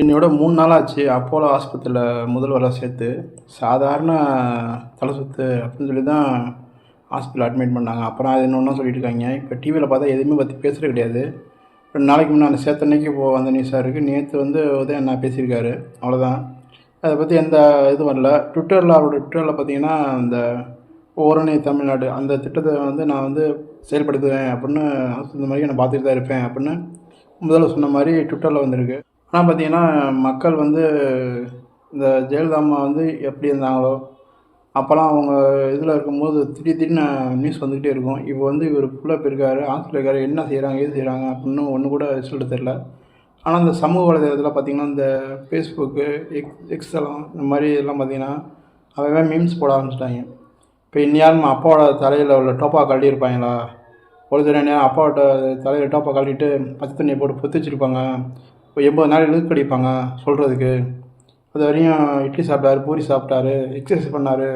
என்னையோட மூணு நாள் ஆச்சு அப்போலோ ஆஸ்பத்திரியில் முதல்வராக சேர்த்து. சாதாரண தலை சுத்து அப்படின்னு சொல்லி தான் ஹாஸ்பிட்டல் அட்மிட் பண்ணாங்க. அப்புறம் அது இன்னொன்றும் சொல்லிட்டு இருக்காங்க. இப்போ டிவியில் பார்த்தா எதுவுமே பற்றி பேசுகிறது கிடையாது. ரெண்டு நாளைக்கு முன்னாடி சேர்த்த அன்னைக்கு இப்போ வந்த நியூஸாக இருக்குது நேற்று வந்து உதயன் நான் பேசியிருக்காரு. அவ்வளோதான் அதை பற்றி எந்த இது வரல. ட்விட்டரில் அவரோட ட்விட்டரில் பார்த்தீங்கன்னா இந்த ஓரணி தமிழ்நாடு அந்த திட்டத்தை வந்து நான் வந்து செயல்படுத்துவேன் அப்படின்னு இந்த மாதிரி நான் பார்த்துட்டு தான் இருப்பேன் அப்படின்னு முதல்ல சொன்ன மாதிரி ட்விட்டரில் வந்திருக்கு. ஆனால் பார்த்தீங்கன்னா மக்கள் வந்து இந்த ஜெயலலிதா அம்மா வந்து எப்படி இருந்தாங்களோ அப்போல்லாம் அவங்க இதில் இருக்கும்போது திடீர் திடீர்னு நியூஸ் வந்துக்கிட்டே இருக்கும். இப்போ வந்து இவர் ஃபுல்லாக போயிருக்காரு ஹாஸ்பிட்டல் இருக்காரு என்ன செய்கிறாங்க ஏது செய்கிறாங்க அப்படின்னு ஒன்று கூட ரிசல்ட் தெரில ஆனால் இந்த சமூக வலைதளத்தில் பார்த்திங்கன்னா இந்த ஃபேஸ்புக்கு எக்ஸ் எக்ஸெல்லாம் இந்த மாதிரி எல்லாம் பார்த்தீங்கன்னா அவன் மீம்ஸ் போட ஆரம்பிச்சிட்டாங்க. இப்போ இந்நேரம் அப்பாவோட தலையில் உள்ள டோப்பா கழட்டியிருப்பாங்களா? ஒரு தடவை நேரம் அப்பாவோட தலையில் டோப்பா கழட்டிட்டு பச்சை தண்ணியை போட்டு பொத்து வச்சுருப்பாங்க. இப்போ எண்பது நாள் இழுக்கு அடிப்பாங்க சொல்கிறதுக்கு அது வரையும் இட்லி சாப்பிட்டாரு பூரி சாப்பிட்டாரு எக்ஸசைஸ் பண்ணார்.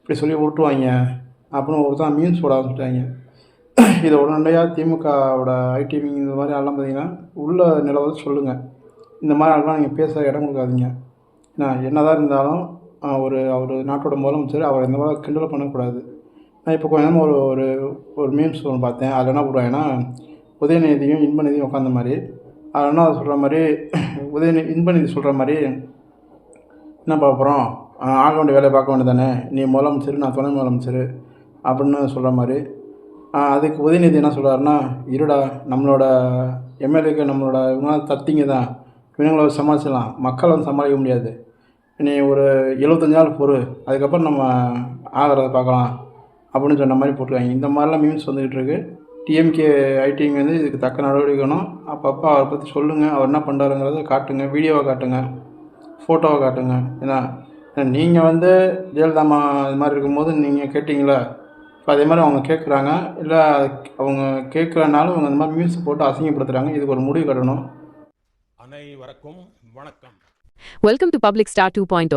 இப்படி சொல்லி விட்டுருவாங்க அப்புறம் ஒருத்தான் மீன்ஸ் போட ஆரம்பிச்சிட்டாங்க. இதை உடனடியாக திமுகவோட ஐடி இந்த மாதிரி ஆள்லாம் பார்த்தீங்கன்னா உள்ள நிலவரம் சொல்லுங்கள் இந்த மாதிரி ஆள்லாம் நீங்கள் பேச இடம் கொடுக்காதீங்க. ஏன்னா என்னதான் இருந்தாலும் ஒரு அவர் நாட்டோட முதலமைச்சர் அவர் இந்த மாதிரி கிண்டல் பண்ணக்கூடாது. நான் இப்போ கொஞ்ச ஒரு ஒரு ஒரு மீம்ஸ் ஒன்று பார்த்தேன். அதில் என்ன போடுவாங்கன்னா உதயநிதியும் இன்பநிதியும் உட்காந்த மாதிரி. அதில் சொல்கிற மாதிரி உதயநிதி இன்பநிதி சொல்கிற மாதிரி என்ன பார்க்க போகிறோம் ஆக வேண்டிய வேலையை பார்க்க வேண்டியது தானே நீ முதலமைச்சர் நான் துணை முதலமைச்சர் அப்படின்னு சொல்கிற மாதிரி. அதுக்கு உதயநிதி என்ன சொல்கிறாருன்னா இருடா நம்மளோட எம்எல்ஏக்கு நம்மளோட இவங்களாம் தத்திங்க தான். இவங்களை சமாளிச்சிடலாம். மக்களை வந்து சமாளிக்க முடியாது. நீ ஒரு எழுபத்தஞ்சு நாள் பொறு. அதுக்கப்புறம் நம்ம ஆகிறத பார்க்கலாம் அப்படின்னு சொன்ன மாதிரி போட்டிருக்காங்க. இந்த மாதிரிலாம் மீம்ஸ் வந்துக்கிட்டு இருக்குது டிஎம்கே ஐடிங்க வந்து இதுக்கு தக்க நடவடிக்கை வேணும். அப்பப்போ அவரை பற்றி சொல்லுங்கள் அவர் என்ன பண்ணுறாருங்கிறத காட்டுங்க. வீடியோவை காட்டுங்க. ஃபோட்டோவை காட்டுங்க. ஏன்னா நீங்கள் வந்து ஜெயலலிதாம்மா இது மாதிரி இருக்கும்போது நீங்கள் கேட்டிங்களா? இப்போ அதே மாதிரி அவங்க கேட்குறாங்க இல்லை அவங்க கேட்குறனாலும் அவங்க இந்த மாதிரி மியூசிக் போட்டு அசிங்கப்படுத்துகிறாங்க இதுக்கு ஒரு முடிவு கட்டணும். அனைவருக்கும் வணக்கம். Welcome to public star two point